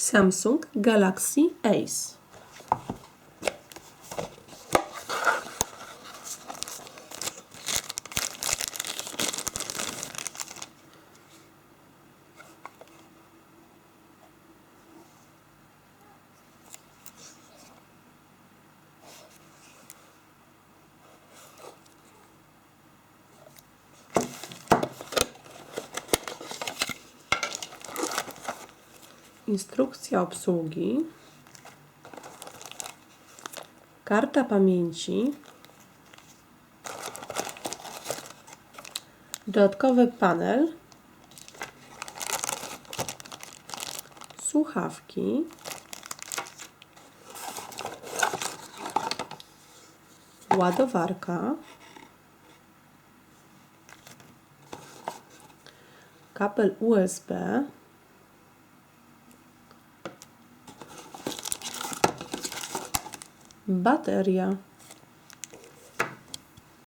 Samsung Galaxy Ace. Instrukcja obsługi. Karta pamięci. Dodatkowy panel. Słuchawki. Ładowarka. Kabel USB. Bateria.